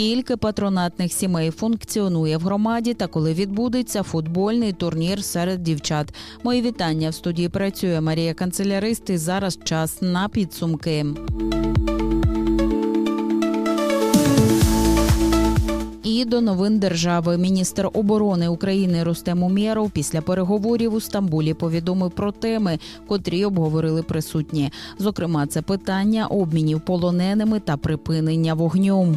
скільки патронатних сімей функціонує в громаді та коли відбудеться футбольний турнір серед дівчат. Мої вітання в студії працює Марія Канцелярист. І зараз час на підсумки. І до новин держави міністр оборони України Рустем Умєров після переговорів у Стамбулі повідомив про теми, котрі обговорили присутні. Зокрема, це питання обмінів полоненими та припинення вогню.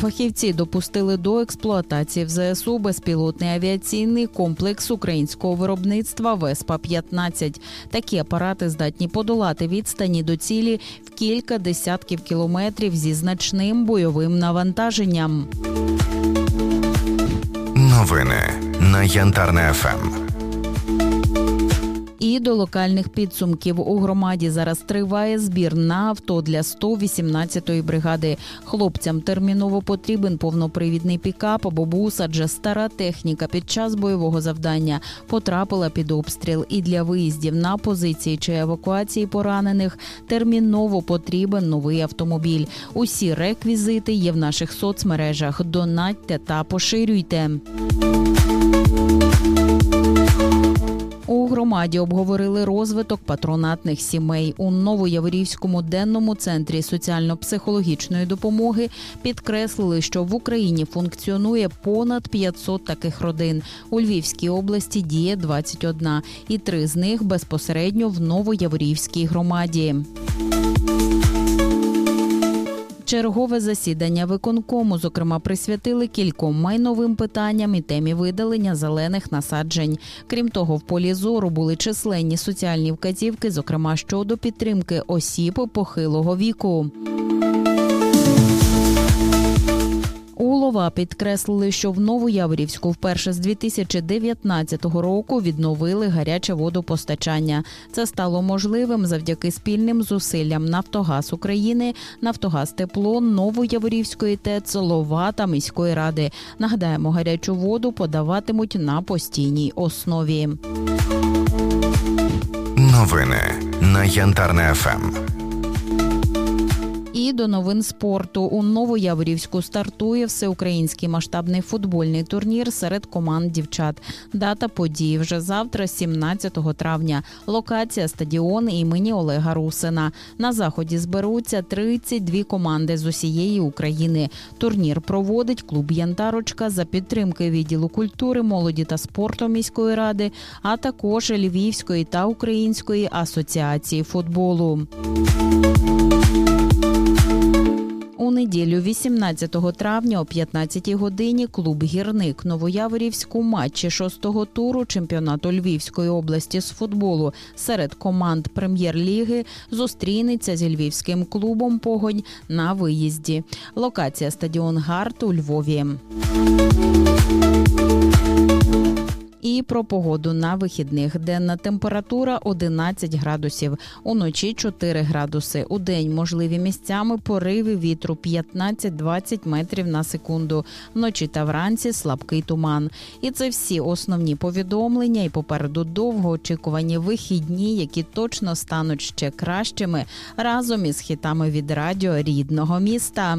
Фахівці допустили до експлуатації в ЗСУ безпілотний авіаційний комплекс українського виробництва Веспа-15. Такі апарати здатні подолати відстані до цілі в кілька десятків кілометрів зі значним бойовим навантаженням. Новини на Янтарне ФМ. І до локальних підсумків у громаді зараз триває збір на авто для 118-ї бригади. Хлопцям терміново потрібен повнопривідний пікап або бус, адже стара техніка під час бойового завдання потрапила під обстріл. І для виїздів на позиції чи евакуації поранених терміново потрібен новий автомобіль. Усі реквізити є в наших соцмережах. Донатьте та поширюйте. Громаді обговорили розвиток патронатних сімей у Новояворівському денному центрі соціально-психологічної допомоги. Підкреслили, що в Україні функціонує понад 500 таких родин. У Львівській області діє 21, і три з них безпосередньо в Новояворівській громаді. Чергове засідання виконкому, зокрема, присвятили кільком майновим питанням і темі видалення зелених насаджень. Крім того, в полі зору були численні соціальні вказівки, зокрема щодо підтримки осіб похилого віку. У підкреслили, що в Новояворівську вперше з 2019 року відновили гаряче водопостачання. Це стало можливим завдяки спільним зусиллям Нафтогаз України, Нафтогаз Тепло, Новояворівської ТЕЦ, Лова та міської ради. Нагадаємо, гарячу воду подаватимуть на постійній основі. Новини на Янтарне ФМ. До новин спорту у Новояворівську стартує всеукраїнський масштабний футбольний турнір серед команд дівчат. Дата події вже завтра, 17 травня. Локація стадіон імені Олега Русина. На заході зберуться 32 команди з усієї України. Турнір проводить клуб Янтарочка за підтримки відділу культури, молоді та спорту міської ради, а також Львівської та Української асоціації футболу. У неділю, 18 травня о 15 годині, клуб Гірник Новояворівську матчі шостого туру чемпіонату Львівської області з футболу серед команд прем'єр-ліги зустрінеться зі львівським клубом Погонь на виїзді. Локація стадіон Гарт у Львові. Про погоду на вихідних. Денна температура 11 градусів, уночі 4 градуси. У день можливі місцями пориви вітру 15-20 метрів на секунду. Вночі та вранці слабкий туман. І це всі основні повідомлення. І попереду довгоочікувані вихідні, які точно стануть ще кращими разом із хітами від радіо рідного міста.